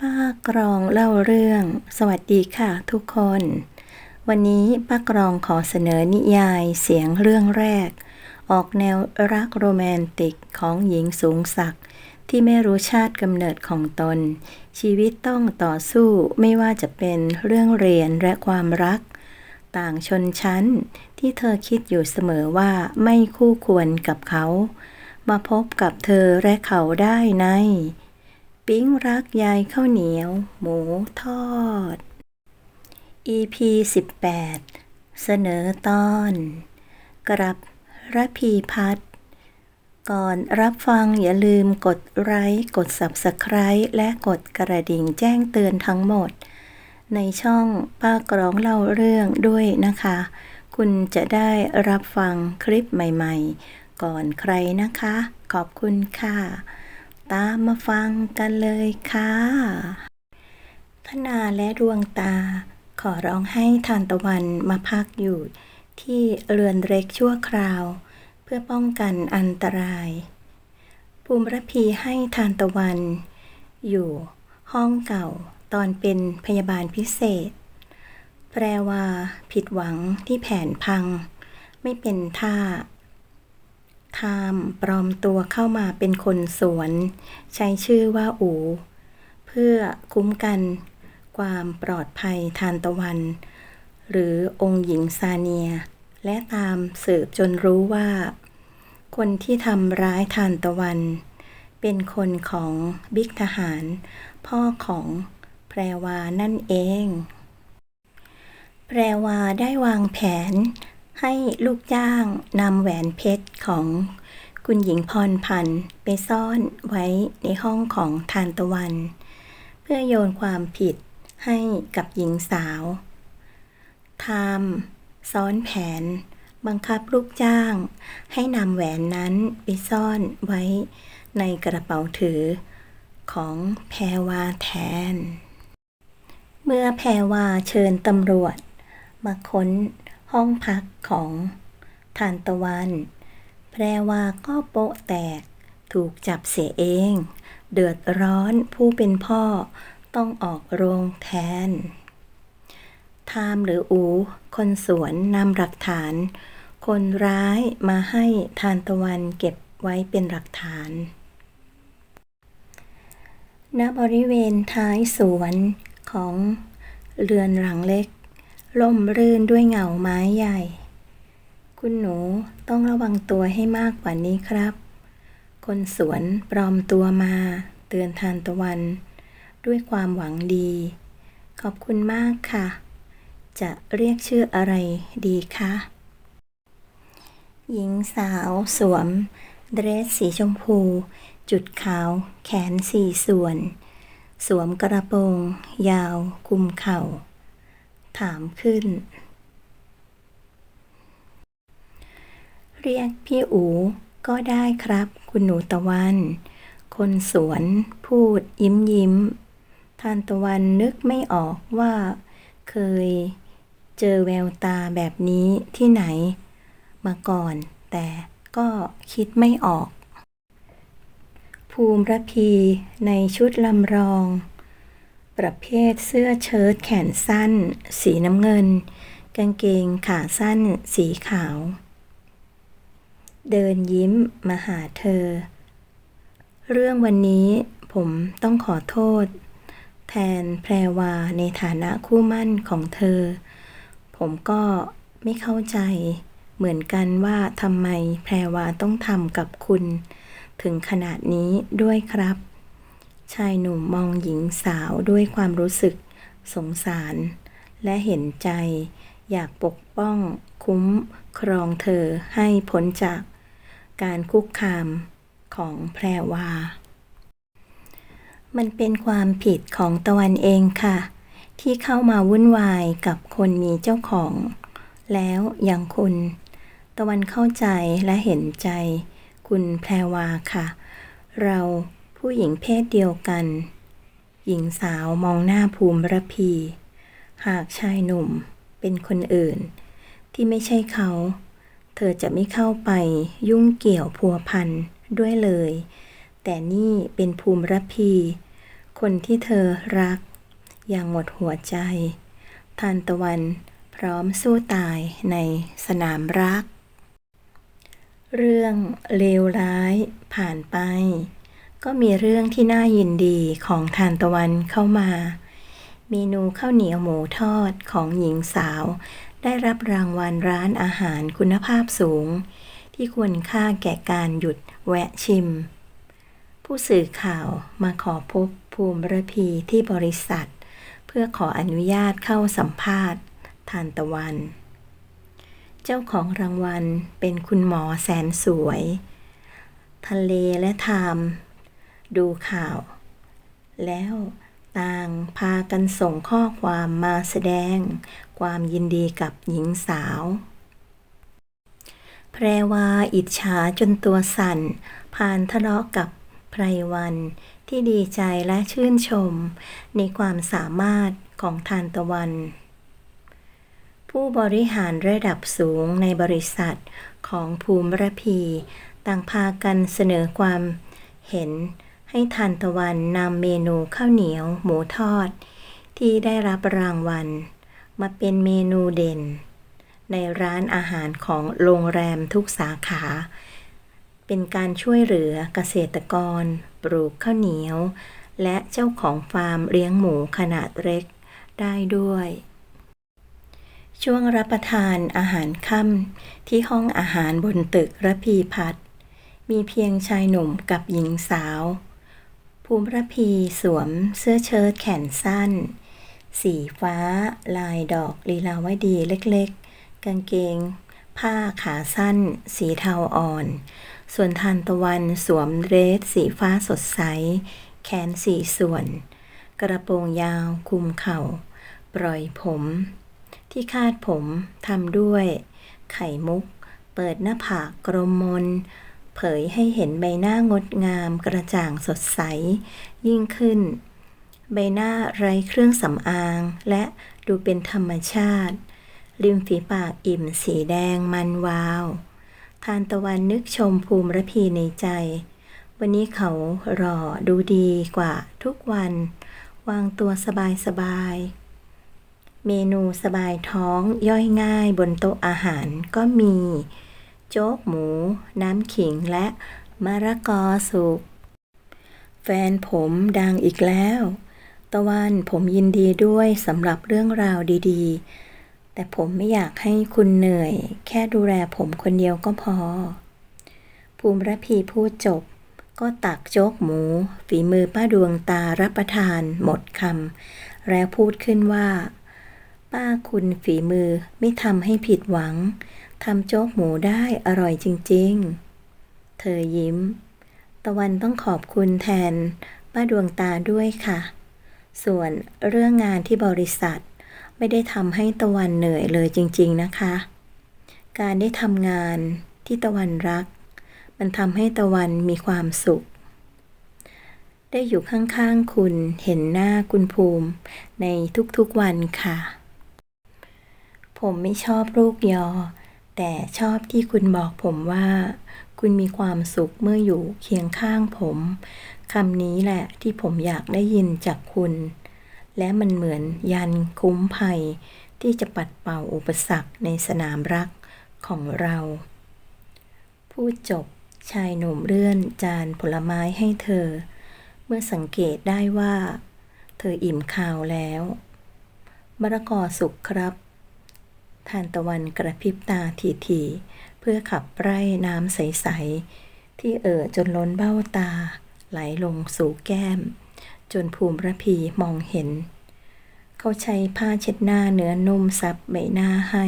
ป้ากรองเล่าเรื่อง สวัสดีค่ะทุกคน วันนี้ป้ากรองขอเสนอนิยายเสียงเรื่องแรก ออกแนวรักโรแมนติกของหญิงสูงศักดิ์ที่ไม่รู้ชาติกำเนิดของตน ชีวิตต้องต่อสู้ไม่ว่าจะเป็นเรื่องเรียนและความรัก ต่างชนชั้นที่เธอคิดอยู่เสมอว่าไม่คู่ควรกับเขา มาพบกับเธอและเขาได้ใน ปิ๊งรักยายข้าวเหนียว หมูทอด EP 18 เสนอตอน กรับระพีพัฒก่อนรับฟังอย่าลืมกดไลค์กด Subscribe และกดกระดิ่งแจ้งเตือนทั้งหมด ในช่องป้ากร้องเล่าเรื่องด้วยนะคะ คุณจะได้รับฟังคลิปใหม่ๆ ก่อนใครนะคะ ขอบคุณค่ะ ตามมาฟังกันเลยค่ะธนาและดวงตา ขอร้องให้ทานตะวันมาพักอยู่ ที่เรือนเล็กชั่วคราว เพื่อป้องกันอันตราย ภูมิระพีให้ทานตะวัน อยู่ห้องเก่าตอนเป็นพยาบาลพิเศษ แปลว่า ผิดหวังที่แผนพัง ไม่เป็นท่า ทามปลอมตัวเข้ามาเป็นคนสวน ใช้ชื่อว่าอู เพื่อคุ้มกัน ความปลอดภัยทานตะวัน หรือองค์หญิงซาเนีย และตามสืบจนรู้ว่า คนที่ทำร้ายทานตะวัน เป็นคนของบิ๊กทหาร พ่อของแพรวานั่นเอง แพรวาได้วางแผน ให้ลูกจ้างนำแหวนเพชรของคุณหญิงพรพันธ์ไปซ่อนไว้ในห้องของทานตะวัน เพื่อโยนความผิดให้กับหญิงสาวทามซ้อนแผน บังคับลูกจ้าง ให้นำแหวนนั้นไปซ่อนไว้ในกระเป๋าถือของแพรวาแทน เมื่อแพรวาเชิญตำรวจ มาค้น ห้องพักของทานตะวัน แพรวาก็โปะแตก ถูกจับเสียเอง เดือดร้อนผู้เป็นพ่อต้องออกโรงแทนทามหรืออู คนสวนนำหลักฐาน คนร้ายมาให้ทานตะวันเก็บไว้เป็นหลักฐาน ณ บริเวณท้ายสวนของเรือนหลังเล็ก ล่มรื่นด้วยเงาไม้ใหญ่ คุณหนูต้องระวังตัวให้มากกว่านี้ครับ คนสวนปลอมตัวมา เตือนทานตะวัน ด้วยความหวังดี ขอบคุณมากค่ะ จะเรียกชื่ออะไรดีคะ หญิงสาวสวม เดรสสีชมพู จุดขาว แขนสี่ส่วน สวมกระโปรง ยาวคุมเข่า ถามขึ้น เรียกพี่อูก็ได้ครับคุณหนูตะวัน คนสวนพูดยิ้มยิ้มทานตะวันนึกไม่ออกว่าเคยเจอแววตาแบบนี้ที่ไหน มาก่อน แต่ก็คิดไม่ออก ภูมิระพีในชุดลำรอง ประเภทเสื้อเชิ้ตแขนสั้น สีน้ำเงิน กางเกงขาสั้น สีขาว เดินยิ้มมาหาเธอ เรื่องวันนี้ผมต้องขอโทษ แทนแพรวาในฐานะคู่มั่นของเธอ ผมก็ไม่เข้าใจ เหมือนกันว่าทำไมแพรวาต้องทำกับคุณ ถึงขนาดนี้ด้วยครับ ชายหนุ่มมองหญิงสาวด้วยความรู้สึกสงสาร และเห็นใจ อยากปกป้องคุ้มครองเธอให้พ้นจากการคุกคามของแพรวา มันเป็นความผิดของตะวันเองค่ะ ที่เข้ามาวุ่นวายกับคนมีเจ้าของ แล้วอย่างคุณ ตะวันเข้าใจและเห็นใจ คุณแพรวาค่ะ เรา ผู้หญิงเพศเดียวกัน หญิงสาวมองหน้าภูมิระพี หากชายหนุ่มเป็นคนอื่น ที่ไม่ใช่เขา เธอจะไม่เข้าไปยุ่งเกี่ยวพัวพันด้วยเลย แต่นี่เป็นภูมิระพี คนที่เธอรัก อย่างหมดหัวใจทานตะวันพร้อมสู้ตายในสนามรัก เรื่องเลวร้ายผ่านไป ก็มีเรื่องที่น่ายินดีของทานตะวันเข้ามา เมนูข้าวเหนียวหมูทอดของหญิงสาว ได้รับรางวัลร้านอาหารคุณภาพสูง ที่ควรค่าแก่การหยุดแวะชิม ผู้สื่อข่าวมาขอพบภูมิระพีที่บริษัท เพื่อขออนุญาตเข้าสัมภาษณ์ทานตะวัน เจ้าของรางวัลเป็นคุณหมอแสนสวย ทะเลและไทาม ดูข่าว แล้วต่างพากันส่งข้อความมาแสดงความยินดีกับหญิงสาว แพรวาอิจฉาจนตัวสั่น ผ่านทะเลาะกับไพรวันที่ดีใจและชื่นชม ในความสามารถของทานตะวัน ผู้บริหารระดับสูงในบริษัทของภูมิระพี ต่างพากันเสนอความเห็น ให้ทานตะวันนำเมนูข้าวเหนียวหมูทอด ที่ได้รับรางวัล มาเป็นเมนูเด่น ในร้านอาหารของโรงแรมทุกสาขา เป็นการช่วยเหลือเกษตรกร ปลูกข้าวเหนียว และเจ้าของฟาร์มเลี้ยงหมูขนาดเล็กได้ด้วย ช่วงรับประทานอาหารค่ำที่ห้องอาหารบนตึกระพีพัฒน์มีเพียงชายหนุ่มกับหญิงสาว ภูมิระพีสวมเสื้อเชิ้ตแขนสั้น สีฟ้า ลายดอกลีลาวดีเล็กๆ กางเกง ผ้าขาสั้น สีเทาอ่อน ส่วนทานตะวันสวมเดรสสีฟ้าสดใส แขนสีส่วน กระโปรงยาวคุมเข่า ปล่อยผม ที่คาดผมทำด้วย ไข่มุก เปิดหน้าผากกลมมน เผยให้เห็นใบหน้างดงามกระจ่างสดใส ยิ่งขึ้น ใบหน้าไร้เครื่องสำอาง และดูเป็นธรรมชาติ ริมฝีปากอิ่มสีแดงมันวาว ทานตะวันนึกชมภูมิระพีในใจ วันนี้เขาหล่อดูดีกว่าทุกวัน วางตัวสบายสบายๆเมนูสบายท้องย่อยง่ายบนโต๊ะอาหารก็มี โจ๊กหมู น้ำขิงและมะระกอสุก แฟนผมดังอีกแล้ว ตะวันผมยินดีด้วยสำหรับเรื่องราวดีๆ แต่ผมไม่อยากให้คุณเหนื่อย แค่ดูแลผมคนเดียวก็พอ ภูมิระพีพูดจบ ก็ตักโจ๊กหมู ฝีมือป้าดวงตารับประทานหมดคำแล้วพูดขึ้นว่า ป้าคุณฝีมือไม่ทำให้ผิดหวัง ทำโจ๊กหมูได้อร่อยจริงๆ เธอยิ้ม ตะวันต้องขอบคุณแทนป้าดวงตาด้วยค่ะ ส่วนเรื่องงานที่บริษัทไม่ได้ทำให้ตะวันเหนื่อยเลยจริงๆนะคะ การได้ทำงานที่ตะวันรัก มันทำให้ตะวันมีความสุข ได้อยู่ข้างๆคุณเห็นหน้าคุณภูมิในทุกๆวันค่ะ ผมไม่ชอบลูกยอ แต่ชอบที่คุณบอกผมว่า คุณมีความสุขเมื่ออยู่เคียงข้างผมคำนี้แหละที่ผมอยากได้ยินจากคุณ และมันเหมือนยันคุ้มภัย ที่จะปัดเป่าอุปสรรคในสนามรักของเราพูดจบชายหนุ่มเลื่อนจานผลไม้ให้เธอ เมื่อสังเกตได้ว่า เธออิ่มข้าวแล้วมะละกอสุกครับ ทานตะวันกระพริบตาทีๆเพื่อขับไร่น้ำใส ๆ ที่เอ่อจนล้นเบ้าตา ไหลลงสู่แก้ม จนภูมิระพีมองเห็น เขาใช้ผ้าเช็ดหน้าเนื้อนุ่มซับใบหน้าให้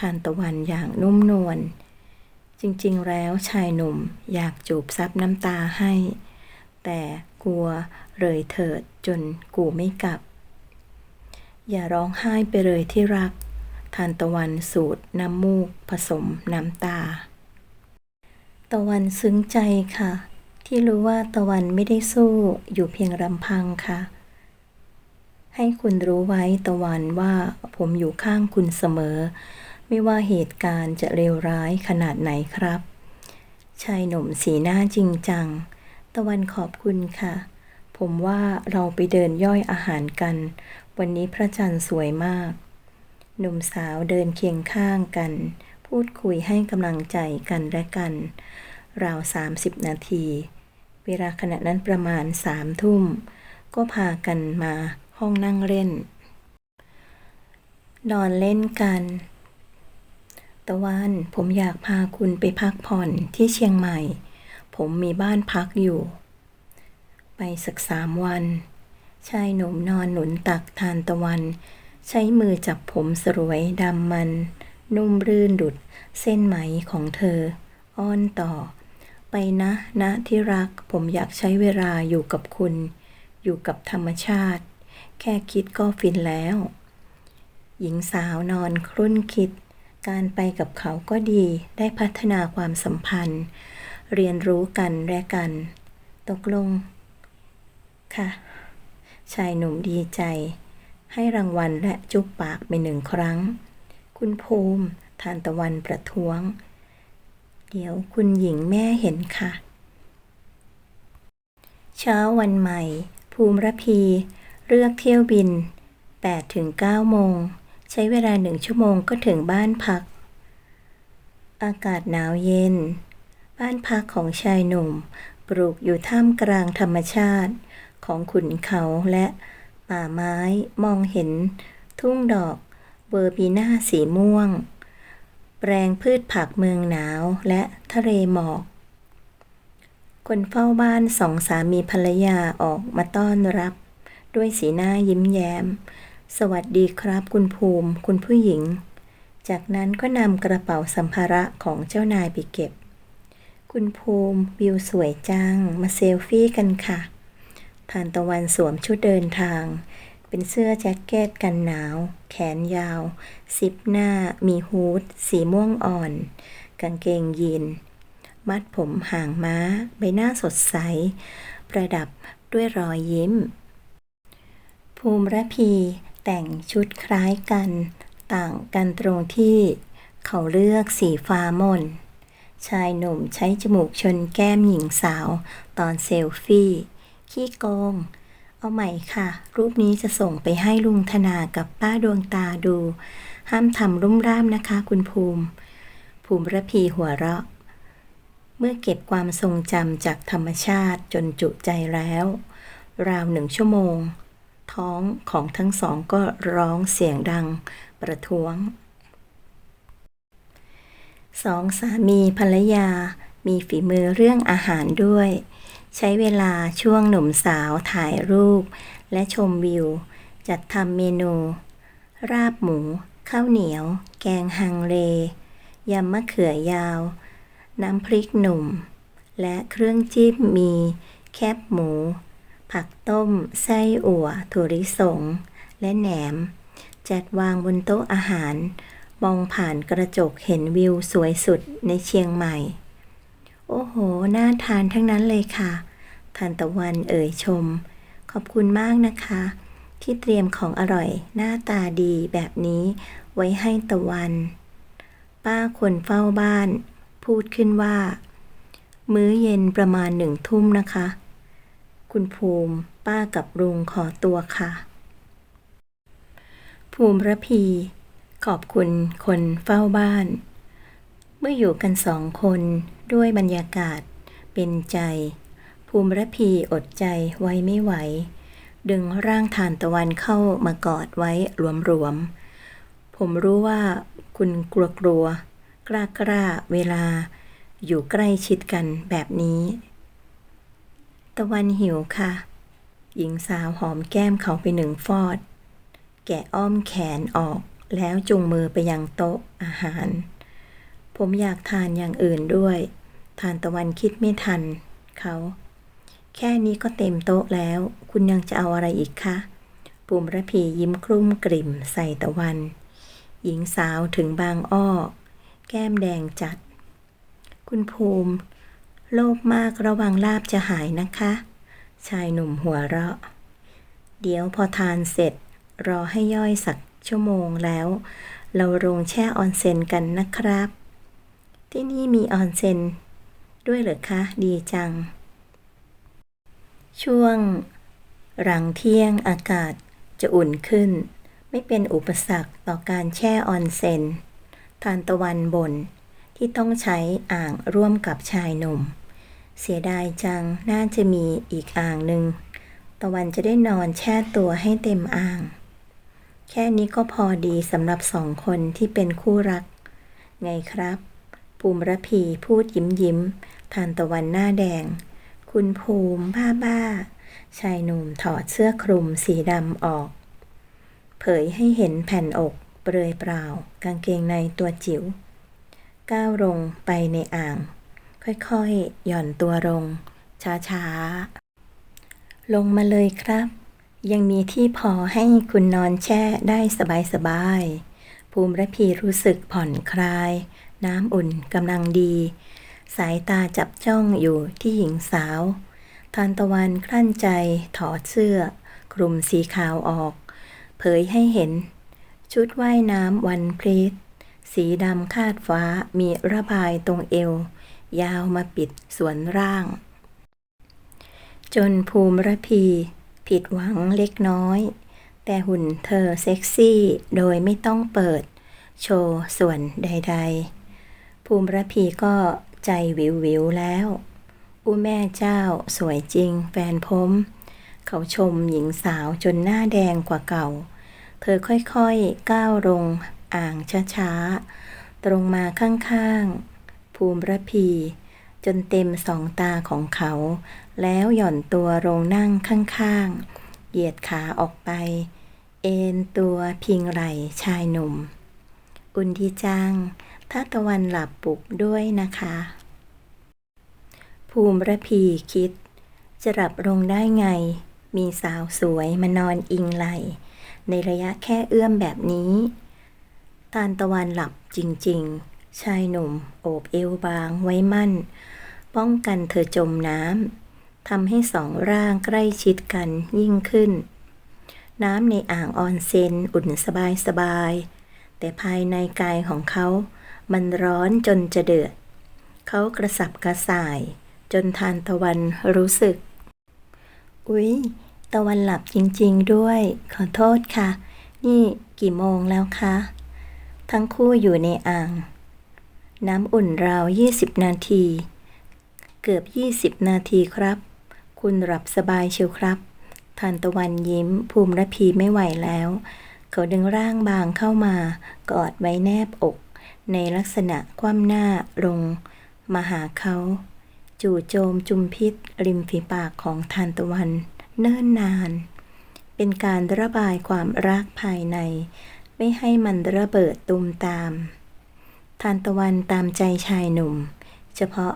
ทานตะวันอย่างนุ่มนวลจริงๆ แล้วชายหนุ่มอยากจูบซับน้ำตาให้ แต่กลัวเลยเถิดจนกูไม่กลับ อย่าร้องไห้ไปเลยที่รัก ทานตะวันสูดน้ำมูก ผสมน้ำตา ตะวันซึ้งใจค่ะ ที่รู้ว่าตะวันไม่ได้สู้อยู่เพียงลำพังค่ะ ให้คุณรู้ไว้ตะวันว่าผมอยู่ข้างคุณเสมอ ไม่ว่าเหตุการณ์จะเลวร้ายขนาดไหนครับ ชายหนุ่มสีหน้าจริงจัง ตะวันขอบคุณค่ะ ผมว่าเราไปเดินย่อยอาหารกัน วันนี้พระจันทร์สวยมาก หนุ่มสาวเดินเคียงข้างกัน พูดคุยให้กำลังใจกันและกัน ราว 30 นาที เวลาขณะนั้นประมาณสามทุ่ม ก็พากันมาห้องนั่งเล่น นอนเล่นกัน ตะวันผมอยากพาคุณไปพักผ่อนที่เชียงใหม่ ผมมีบ้านพักอยู่ ไปสักสามวัน ชายหนุ่มนอนหนุนตักทานตะวัน ใช้มือจับผมสรวยดำมัน นุ่มรื่นดุดเส้นไหมของเธอ อ้อนต่อ ไปนะนะที่รักผมอยากใช้เวลาอยู่กับคุณ อยู่กับธรรมชาติ แค่คิดก็ฟินแล้ว หญิงสาวนอนครุ่นคิด การไปกับเขาก็ดีได้พัฒนาความสัมพันธ์ เรียนรู้กันและกัน ตกลง ค่ะ ชายหนุ่มดีใจ ให้รางวัลและจุบปากไปหนึ่งครั้ง คุณภูมิ ทานตะวันประท้วง เดี๋ยวคุณหญิงแม่เห็นค่ะ เช้าวันใหม่ ภูมิระพีเลือกเที่ยวบิน8ถึง9โมง ใช้เวลาหนึ่งชั่วโมงก็ถึงบ้านพัก อากาศหนาวเย็น บ้านพักของชายหนุ่ม ปลูกอยู่ท่ามกลางธรรมชาติของขุนเขาและ ป่าไม้มองเห็น ทุ่งดอกเบอร์บีน่าสีม่วง แปลงพืชผักเมืองหนาวและทะเลหมอก คนเฝ้าบ้านสองสามีภรรยาออกมาต้อนรับ ด้วยสีหน้ายิ้มแย้ม สวัสดีครับคุณภูมิ คุณผู้หญิง จากนั้นก็นำกระเป๋าสัมภาระของเจ้านายไปเก็บ คุณภูมิวิวสวยจัง มาเซลฟี่กันค่ะ ทานตะวันสวมชุดเดินทาง เป็นเสื้อแจ็คเก็ตกันหนาว แขนยาว ซิปหน้า มีฮูด สีม่วงอ่อน กางเกงยีน มัดผมห่างม้า ใบหน้าสดใส ประดับด้วยรอยยิ้ม ภูมิระพีแต่งชุดคล้ายกัน ต่างกันตรงที่เขาเลือกสีฟ้ามน ชายหนุ่มใช้จมูกชนแก้มหญิงสาวตอนเซลฟี่ ขี้โกง เอาใหม่ค่ะ รูปนี้จะส่งไปให้ลุงธนากับป้าดวงตาดู ห้ามทำรุ่มร่ามนะคะ คุณภูมิ ภูมิระพีหัวเราะ เมื่อเก็บความทรงจำจากธรรมชาติจนจุใจแล้ว ราวหนึ่งชั่วโมง ท้องของทั้งสองก็ร้องเสียงดังประท้วงสองสามีภรรยามีฝีมือเรื่องอาหารด้วย ใช้เวลาช่วงหนุ่มสาวถ่ายรูป และชมวิว จัดทำเมนู ราบหมู ข้าวเหนียว แกงฮังเลยำมะเขือยาว น้ำพริกหนุ่ม และเครื่องจิ้มมี แคบหมู ผักต้ม ไส้อั่ว ถั่วลิสง และแหนม จัดวางบนโต๊ะอาหาร มองผ่านกระจกเห็นวิวสวยสุดในเชียงใหม่ โอ้โห น่าทานทั้งนั้นเลยค่ะทานตะวันเอ่ยชม ขอบคุณมากนะคะ ที่เตรียมของอร่อย หน้าตาดีแบบนี้ไว้ให้ตะวัน ป้าคนเฝ้าบ้าน พูดขึ้นว่า มื้อเย็นประมาณหนึ่งทุ่มนะคะ คุณภูมิ ป้ากับลุงขอตัวค่ะ ภูมิระพี ขอบคุณคนเฝ้าบ้าน เมื่ออยู่กันสองคน ด้วยบรรยากาศ เป็นใจ ภูมิระพีอดใจไว้ไม่ไหว ดึงร่างทานตะวันเข้ามากอดไว้หลวมๆ ผมรู้ว่าคุณกลัวกลัวกล้ากล้าเวลา อยู่ใกล้ชิดกันแบบนี้ ตะวันหิวค่ะ หญิงสาวหอมแก้มเขาไปหนึ่งฟอด แกะอ้อมแขนออกแล้วจุงมือไปยังโต๊ะอาหาร ผมอยากทานอย่างอื่นด้วย ทานตะวันคิดไม่ทัน เขา แค่นี้ก็เต็มโต๊ะแล้ว คุณยังจะเอาอะไรอีกคะปุ่มระพียิ้มครุ่มกริ่มใส่ตะวัน หญิงสาวถึงบางอ้อ แก้มแดงจัด คุณภูมิ โลภมากระวังลาบจะหายนะคะ ชายหนุ่มหัวเราะ เดี๋ยวพอทานเสร็จ รอให้ย่อยสักชั่วโมงแล้ว เราลงแช่ออนเซนกันนะครับ ที่นี่มีออนเซน ด้วยเหรอคะ ดีจัง ช่วง หลังเที่ยงอากาศจะอุ่นขึ้น ไม่เป็นอุปสรรคต่อการแช่ออนเซนทานตะวันบนที่ต้องใช้อ่างร่วมกับชายหนุ่ม เสียดายจังน่าจะมีอีกอ่างหนึ่งตะวันจะได้นอนแช่ตัวให้เต็มอ่าง แค่นี้ก็พอดีสำหรับสองคนที่เป็นคู่รัก ไงครับ ภูมิระพีพูดยิ้มยิ้มทานตะวันหน้าแดง คุณภูมิบ้าบ้า ชายหนุ่มถอดเสื้อคลุมสีดำออก เผยให้เห็นแผ่นอกเปลือยเปล่า กางเกงในตัวจิ๋ว ก้าวลงไปในอ่าง ค่อยๆ หย่อนตัวลง ช้าๆ ลงมาเลยครับ ยังมีที่พอให้คุณนอนแช่ได้สบายๆภูมิระพีรู้สึกผ่อนคลาย น้ำอุ่นกำลังดี สายตาจับจ้องอยู่ที่หญิงสาว ทานตะวันคลั่นใจถอดเสื้อ คลุมสีขาวออก เผยให้เห็น ชุดว่ายน้ำวันพลีทสีดำคาดฟ้ามีระบายตรงเอว ยาวมาปิดส่วนร่าง จนภูมิระพี ผิดหวังเล็กน้อย แต่หุ่นเธอเซ็กซี่โดยไม่ต้องเปิด โชว์ส่วนใด ๆ ภูมิระพีก็ใจวิววิวแล้วอู้แม่เจ้าสวยจริงแฟนผมเขาชมหญิงสาวจนหน้าแดงกว่าเก่า เธอค่อยๆก้าวลงอ่างช้าๆ ตรงมาข้างๆ ภูมิระพี จนเต็มสองตาของเขา แล้วหย่อนตัวลงนั่งข้างๆ เหยียดขาออกไป เอนตัวพิงไหล่ชายหนุ่ม อุ่นดีจัง ถ้าตะวันหลับปลุกด้วยนะคะ ภูมิระพีคิด จะหลับลงได้ไง มีสาวสวยมานอนอิงไหล ในระยะแค่เอื้อมแบบนี้ตานตะวันหลับจริงๆ ชายหนุ่ม โอบเอวบางไว้มั่น ป้องกันเธอจมน้ำทำให้สองร่างใกล้ชิดกันยิ่งขึ้น น้ำในอ่างออนเซนอุ่นสบายสบายๆแต่ภายในกายของเขา มันร้อนจนจะเดือด เขากระสับกระส่าย จนทานตะวันรู้สึก อุ๊ย ตะวันหลับจริงๆด้วย ขอโทษค่ะ นี่กี่โมงแล้วคะ ทั้งคู่อยู่ในอ่าง น้ำอุ่นราว 20 นาที เกือบ 20 นาทีครับ คุณหลับสบายเชียวครับทานตะวันยิ้ม ภูมิระพีไม่ไหวแล้ว เขาดึงร่างบางเข้ามากอดไว้แนบอก ในลักษณะคว่ำหน้าลงมาหาเขา จู่โจมจุมพิษริมฝีปากของทานตะวัน เนิ่นนาน เป็นการระบายความรักภายใน ไม่ให้มันระเบิดตุมตาม ทานตะวันตามใจชายหนุ่ม เฉพาะ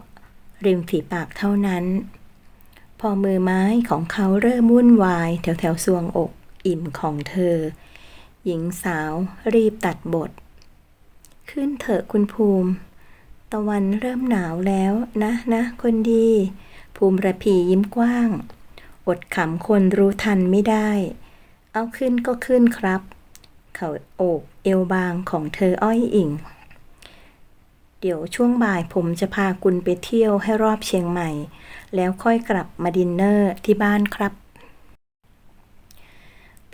ริมฝีปากเท่านั้น พอมือไม้ของเขาเริ่มวุ่นวาย แถวแถวซวงอก อิ่มของเธอ หญิงสาวรีบตัดบท ขึ้นเถอะคุณภูมิ ตะวันเริ่มหนาวแล้วนะนะ คนดี ภูมิระพียิ้มกว้าง อดขำคนรู้ทันไม่ได้ เอาขึ้นก็ขึ้นครับ เขาโอบเอวบางของเธออ้อยอิ่ง เดี๋ยวช่วงบ่ายผมจะพาคุณไปเที่ยวให้รอบเชียงใหม่ แล้วค่อยกลับมาดินเนอร์ที่บ้านครับ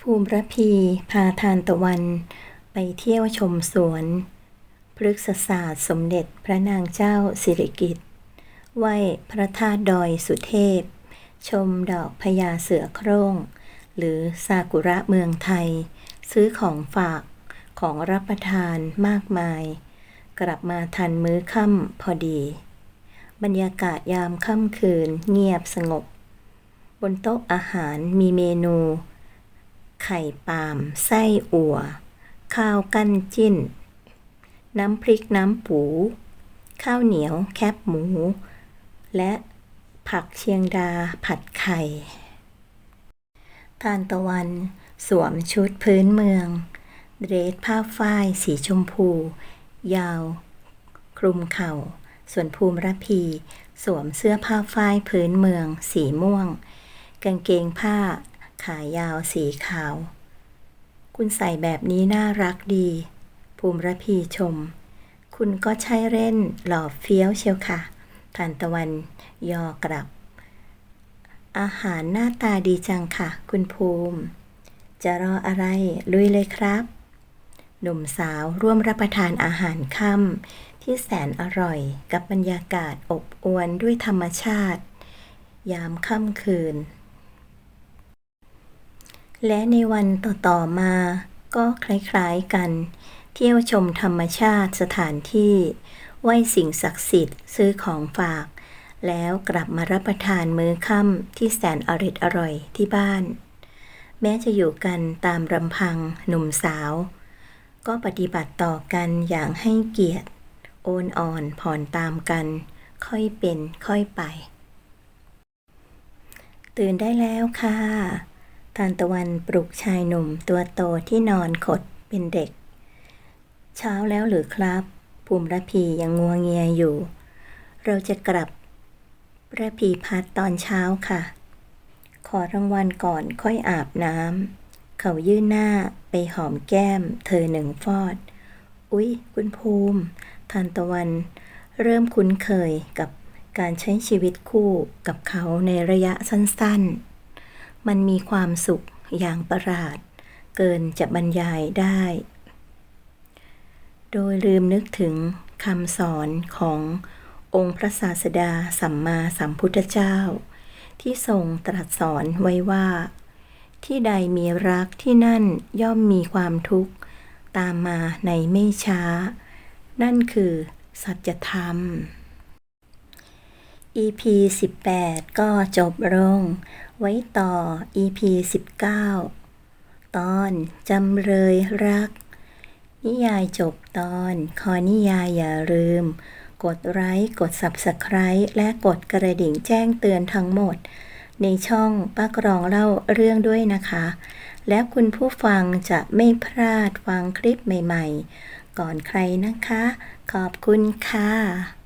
ภูมิระพีพาทานตะวันไปเที่ยวชมสวน พฤกษศาสตร์สมเด็จพระนางเจ้าสิริกิติ์ไหวพระธาตุดอยสุเทพ ชมดอกพญาเสือโคร่ง หรือซากุระเมืองไทย ซื้อของฝากของรับประทานมากมาย กลับมาทันมื้อค่ำพอดี บรรยากาศยามค่ำคืนเงียบสงบ บนโต๊ะอาหารมีเมนู ไข่ปาล์มไส้อั่ว ข้าวกั้นจิ้น น้ำพริกน้ำปู ข้าวเหนียวแคบหมู และผักเชียงดาผัดไข่ ทานตะวันสวมชุดพื้นเมือง เดรสผ้าฝ้ายสีชมพู ยาว คลุมเข่า ส่วนภูมิรพี สวมเสื้อผ้าฝ้ายพื้นเมือง สีม่วง กางเกงผ้า ขายาวสีขาว คุณใส่แบบนี้น่ารักดี ภูมิระพีชม คุณก็ใช่เล่นหล่อเฟี้ยวเชียวค่ะ ทานตะวันยอกลับ อาหารหน้าตาดีจังค่ะ คุณภูมิ จะรออะไรลุยเลยครับ หนุ่มสาวร่วมรับประทานอาหารค่ำที่แสนอร่อยกับบรรยากาศอบอวลด้วยธรรมชาติ ยามค่ำคืนและในวันต่อ ๆ มาก็คล้าย ๆ กัน เที่ยวชมธรรมชาติสถานที่ ไหว้สิ่งศักดิ์สิทธิ์ซื้อของฝาก แล้วกลับมารับประทานมื้อค่ำที่แสนอร่อยอร่อยที่บ้าน แม้จะอยู่กันตามรำพังหนุ่มสาว ก็ปฏิบัติต่อกันอย่างให้เกียรติ โอนอ่อนผ่อนตามกัน ค่อยเป็นค่อยไป ตื่นได้แล้วค่ะ ทานตะวันปลุกชายหนุ่มตัวโตที่นอนขดเป็นเด็ก เช้าแล้วหรือครับ ภูมิระพียังงัวเงียอยู่ เราจะกลับระพีพัดตอนเช้าค่ะ ขอรางวัลก่อนค่อยอาบน้ำเขายื่นหน้าไปหอมแก้ม เธอหนึ่งฟอด อุ๊ย คุณภูมิทานตะวัน เริ่มคุ้นเคยกับการใช้ชีวิตคู่กับเขาในระยะสั้นๆ มันมีความสุขอย่างประหลาด เกินจะบรรยายได้ โดยลืมนึกถึงคำสอนขององค์พระศาสดาสัมมาสัมพุทธเจ้า ที่ทรงตรัสสอนไว้ว่า ที่ใดมีรักที่นั่นย่อมมีความทุกข์ ตามมาในไม่ช้า นั่นคือสัจธรรม EP 18 ก็จบลง ไว้ต่อ EP 19 ตอนจำเลยรัก นิยายจบตอน คอนิยายอย่าลืม กดไลค์กด Subscribe และกดกระดิ่งแจ้งเตือนทั้งหมด ในช่องป้ากรองเล่าเรื่องด้วยนะคะ แล้วคุณผู้ฟังจะไม่พลาดฟังคลิปใหม่ ๆ ก่อนใครนะคะ ขอบคุณค่ะ